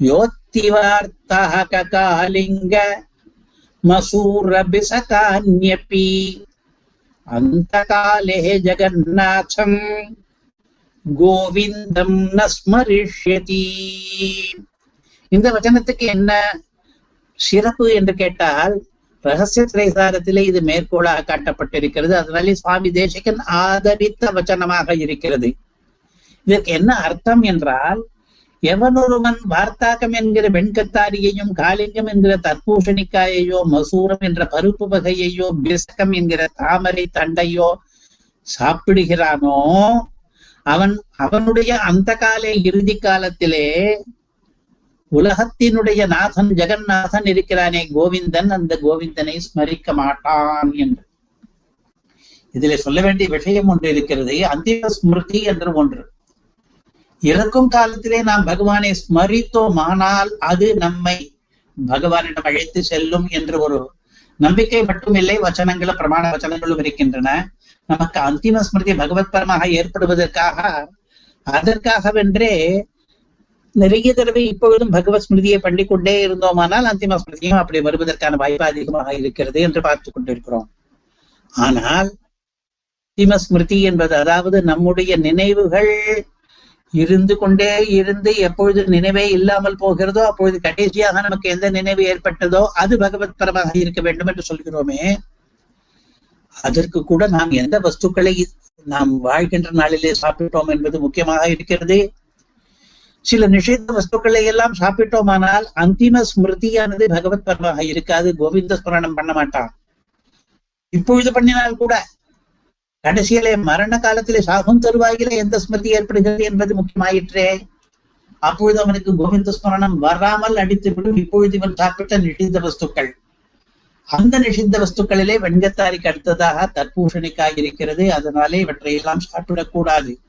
योत्तिवार्ताः ककालिङ्ग मसूरबिसकान्यपि अन्तकाले जगन्नाथम् கோவிந்தம் ந ஸ்மரிஷ்யதி இந்த வச்சனத்துக்கு என்ன சிறப்பு என்று கேட்டால் ரகசிய திரைசாரத்திலே இது மேற்கோளாக காட்டப்பட்டிருக்கிறது அதனாலே சுவாமி தேசிகன் ஆதரித்த வச்சனமாக இருக்கிறது இதற்கு என்ன அர்த்தம் என்றால் எவனொருவன் வார்த்தாக்கம் என்கிற வெண்கத்தாரியையும் காலிங்கம் என்கிற தற்பூஷணிக்காயையோ மசூரம் என்ற பருப்பு வகையையோ பிசகம் என்கிற தாமரை தண்டையோ சாப்பிடுகிறானோ அவன் அவனுடைய அந்த கால இறுதி காலத்திலே உலகத்தினுடைய நாதன் ஜெகநாதன் இருக்கிறானே கோவிந்தன் அந்த கோவிந்தனை ஸ்மரிக்க மாட்டான் என்று. இதிலே சொல்ல வேண்டிய விஷயம் ஒன்று இருக்கிறது அந்திம ஸ்மிருதி என்று ஒன்று. இறக்கும் காலத்திலே நாம் பகவானை ஸ்மரித்தோமானால் அது நம்மை பகவானிடம் அழைத்து செல்லும் என்று ஒரு நம்பிக்கை மட்டுமில்லை. வச்சனங்களும் பிரமாண வச்சனங்களும் இருக்கின்றன. நமக்கு அந்திம ஸ்மிருதி பகவத் பரமாக ஏற்படுவதற்காக அதற்காகவென்றே நிறைய தடவை இப்பொழுதும் பகவத் ஸ்மிருதியை பண்ணிக்கொண்டே இருந்தோமானால் அந்திம ஸ்மிருதியும் அப்படி வருவதற்கான வாய்ப்பு அதிகமாக இருக்கிறது என்று பார்த்து கொண்டிருக்கிறோம். ஆனால் அந்திம ஸ்மிருதி என்பது அதாவது நம்முடைய நினைவுகள் இருந்து கொண்டே இருந்து எப்பொழுது நினைவே இல்லாமல் போகிறதோ அப்பொழுது கடைசியாக நமக்கு எந்த நினைவு ஏற்பட்டதோ அது பகவத் பரமாக இருக்க வேண்டும் என்று சொல்கிறோமே. அதற்கு கூட நாம் எந்த வஸ்துக்களை நாம் வாழ்கின்ற நாளிலே சாப்பிட்டோம் என்பது முக்கியமாக இருக்கிறது. சில நிஷேத வஸ்துக்களை எல்லாம் சாப்பிட்டோமானால் அந்திம ஸ்மிருதியானது பகவத் பரமாக இருக்காது. கோவிந்த ஸ்மரணம் பண்ண மாட்டான். இப்பொழுது பண்ணினால் கூட கடைசியிலே மரண காலத்திலே சாகும் தருவாயிலே எந்த ஸ்மிருதி ஏற்படுகிறது என்பது முக்கியமாயிற்றே. அப்பொழுது அவனுக்கு கோவிந்த ஸ்மரணம் வராமல் அடித்துவிடும். இப்பொழுது இவன் சாப்பிட்ட நிஷித்த வஸ்துக்கள். அந்த நிஷித்த வஸ்துக்களிலே வெண்கத்தாரிக்கு அடுத்ததாக தற்பூஷணிக்காய் இருக்கிறது. அதனாலே இவற்றை எல்லாம் சாப்பிடக்கூடாது.